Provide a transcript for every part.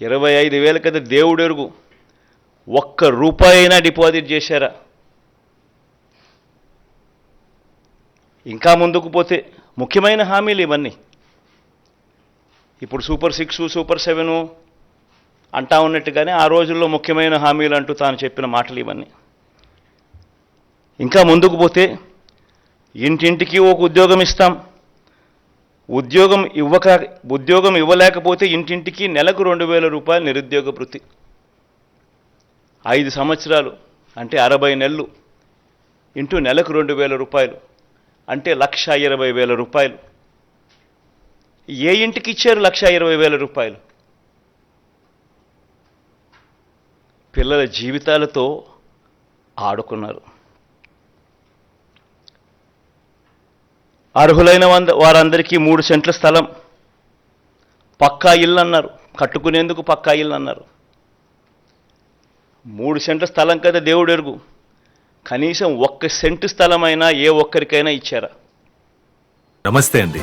ఇరవై ఐదు వేల కదా దేవుడెరుగు ఒక్క రూపాయి అయినా డిపాజిట్ చేశారా? ఇంకా ముందుకు పోతే ముఖ్యమైన హామీలు ఇవన్నీ. ఇప్పుడు సూపర్ సిక్స్ సూపర్ సెవెను అంటా ఉన్నట్టుగానే ఆ రోజుల్లో ముఖ్యమైన హామీలు అంటూ తాను చెప్పిన మాటలు ఇవన్నీ. ఇంకా ముందుకు పోతే ఇంటింటికి ఒక ఉద్యోగం ఇస్తాం. ఉద్యోగం ఇవ్వక ఉద్యోగం ఇవ్వలేకపోతే ఇంటింటికి నెలకు రెండు వేల రూపాయలు నిరుద్యోగ వృత్తి. ఐదు సంవత్సరాలు అంటే అరవై నెలలు. ఇంటూ నెలకు రెండు వేల రూపాయలు అంటే లక్ష ఇరవై వేల రూపాయలు. ఏ ఇంటికి ఇచ్చారు లక్ష ఇరవై వేల రూపాయలు? పిల్లల జీవితాలతో ఆడుకున్నారు. అర్హులైన వంద వారందరికీ మూడు సెంట్ల స్థలం. పక్కా ఇల్లు అన్నారు కట్టుకునేందుకు పక్కా ఇల్లు అన్నారు మూడు సెంట్ల స్థలం కదా దేవుడు ఎరుగు కనీసం ఒక్క సెంటు స్థలమైనా ఏ ఒక్కరికైనా ఇచ్చారా? నమస్తే అండి.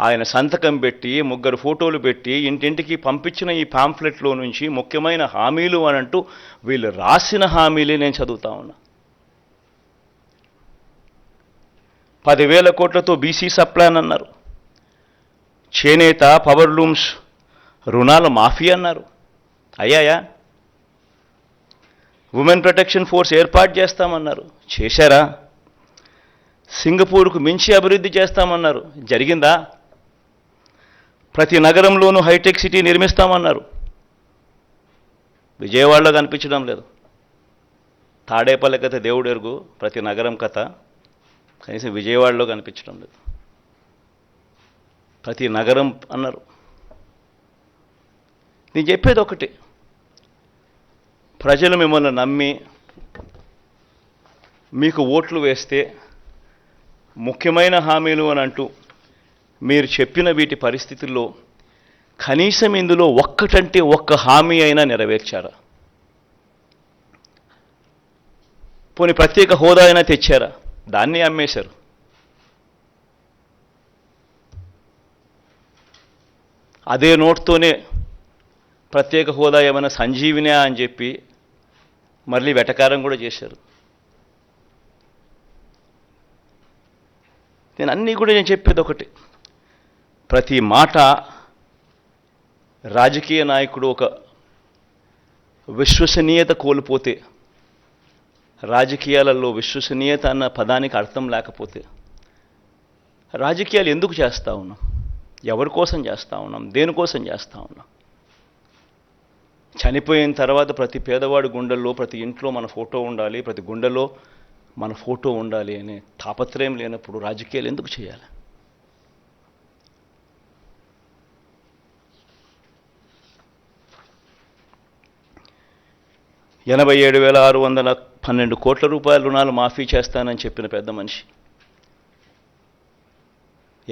ఆయన సంతకం పెట్టి ముగ్గురు ఫోటోలు పెట్టి ఇంటింటికి పంపించిన ఈ పాంఫ్లెట్లో నుంచి ముఖ్యమైన హామీలు అని అంటూ వీళ్ళు రాసిన హామీలే నేను చదువుతా ఉన్నా. పదివేల కోట్లతో బీసీ సప్లాన్ అన్నారు. చేనేత పవర్ లూమ్స్ రుణాల మాఫీ అన్నారు. అయ్యాయా? ఉమెన్ ప్రొటెక్షన్ ఫోర్స్ ఏర్పాటు చేస్తామన్నారు. చేశారా? సింగపూర్కు మించి అభివృద్ధి చేస్తామన్నారు. జరిగిందా? ప్రతి నగరంలోనూ హైటెక్ సిటీ నిర్మిస్తామన్నారు. విజయవాడలో కనిపించడం లేదు. తాడేపల్లి కథ దేవుడు ఎరుగు ప్రతి నగరం కథ. కనీసం విజయవాడలో కనిపించడం లేదు. ప్రతి నగరం అన్నారు. నేను చెప్పేది ఒకటి. ప్రజలు మిమ్మల్ని నమ్మి మీకు ఓట్లు వేస్తే ముఖ్యమైన హామీలు అని అంటూ మీరు చెప్పిన వీటి పరిస్థితుల్లో కనీసం ఇందులో ఒక్కటంటే ఒక్క హామీ అయినా నెరవేర్చారా? పోనీ ప్రత్యేక హోదా అయినా తెచ్చారా? దాన్ని అమ్మేశారు. అదే నోట్తోనే ప్రత్యేక హోదా ఏమైనా సంజీవినే అని చెప్పి మళ్ళీ వెటకారం కూడా చేశారు. నేను అన్నీ కూడా నేను చెప్పేది ఒకటి. ప్రతి మాట రాజకీయ నాయకుడు ఒక విశ్వసనీయత కోల్పోతే రాజకీయాలలో విశ్వసనీయత అన్న పదానికి అర్థం లేకపోతే రాజకీయాలు ఎందుకు చేస్తూ ఉన్నాం? ఎవరి కోసం చేస్తూ ఉన్నాం? దేనికోసం చేస్తూ ఉన్నాం? చనిపోయిన తర్వాత ప్రతి పేదవాడి గుండెల్లో ప్రతి ఇంట్లో మన ఫోటో ఉండాలి ప్రతి గుండెలో మన ఫోటో ఉండాలి అనే తాపత్రయం లేనప్పుడు రాజకీయాలు ఎందుకు చేయాలి? ఎనభై ఏడు వేల ఆరు వందల పన్నెండు కోట్ల రూపాయల రుణాలు మాఫీ చేస్తానని చెప్పిన పెద్ద మనిషి.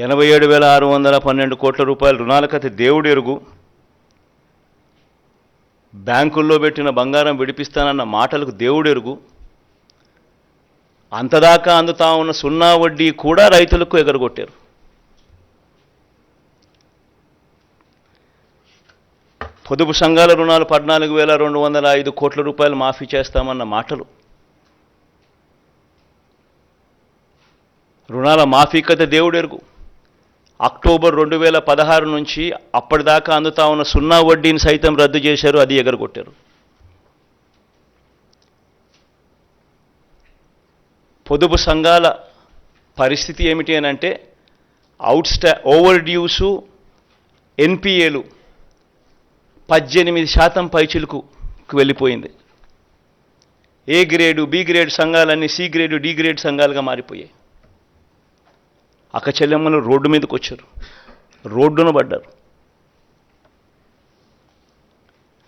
ఎనభై ఏడు వేల ఆరు వందల పన్నెండు కోట్ల రూపాయల రుణాల కథ దేవుడు ఎరుగు. బ్యాంకుల్లో పెట్టిన బంగారం విడిపిస్తానన్న మాటలకు దేవుడు ఎరుగు. అంతదాకా అందుతా ఉన్న సున్నా వడ్డీ కూడా రైతులకు ఎగరగొట్టారు. పొదుపు సంఘాల రుణాలు పద్నాలుగు వేల రెండు వందల ఐదు కోట్ల రూపాయలు మాఫీ చేస్తామన్న మాటలు. రుణాల మాఫీ కథ దేవుడెరుగు. అక్టోబర్ రెండు వేల పదహారు నుంచి అప్పటిదాకా అందుతా ఉన్న సున్నా వడ్డీని సైతం రద్దు చేశారు అది ఎగరగొట్టారు. పొదుపు సంఘాల పరిస్థితి ఏమిటి అని అంటే అవుట్ స్టా ఓవర్ డ్యూసు ఎన్పిఏలు పద్దెనిమిది శాతం పైచిలుకు వెళ్ళిపోయింది. ఏ గ్రేడు బి గ్రేడ్ సంఘాలన్నీ సి గ్రేడు డి గ్రేడ్ సంఘాలుగా మారిపోయాయి. అక్కచెల్లెమ్మలు రోడ్డు మీదకి వచ్చారు. రోడ్డున పడ్డారు.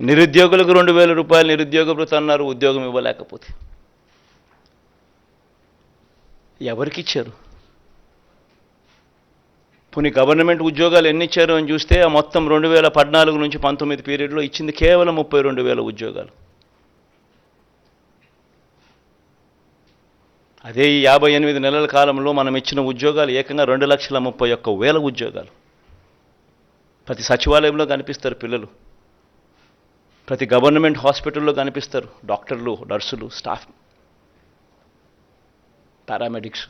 నిరుద్యోగులకు రెండు వేల రూపాయలు నిరుద్యోగ అన్నారు ఉద్యోగం ఇవ్వలేకపోతే. ఎవరికి ఇచ్చారు? కొన్ని గవర్నమెంట్ ఉద్యోగాలు ఎన్ని ఇచ్చారు అని చూస్తే ఆ మొత్తం రెండు వేల పద్నాలుగు నుంచి పంతొమ్మిది పీరియడ్లో ఇచ్చింది కేవలం ముప్పై రెండు వేల ఉద్యోగాలు. అదే ఈ యాభై ఎనిమిది నెలల కాలంలో మనం ఇచ్చిన ఉద్యోగాలు ఏకంగా రెండు లక్షల ముప్పై ఒక్క వేల ఉద్యోగాలు. ప్రతి సచివాలయంలో కనిపిస్తారు పిల్లలు. ప్రతి గవర్నమెంట్ హాస్పిటల్లో కనిపిస్తారు డాక్టర్లు నర్సులు స్టాఫ్ పారామెడిక్స్.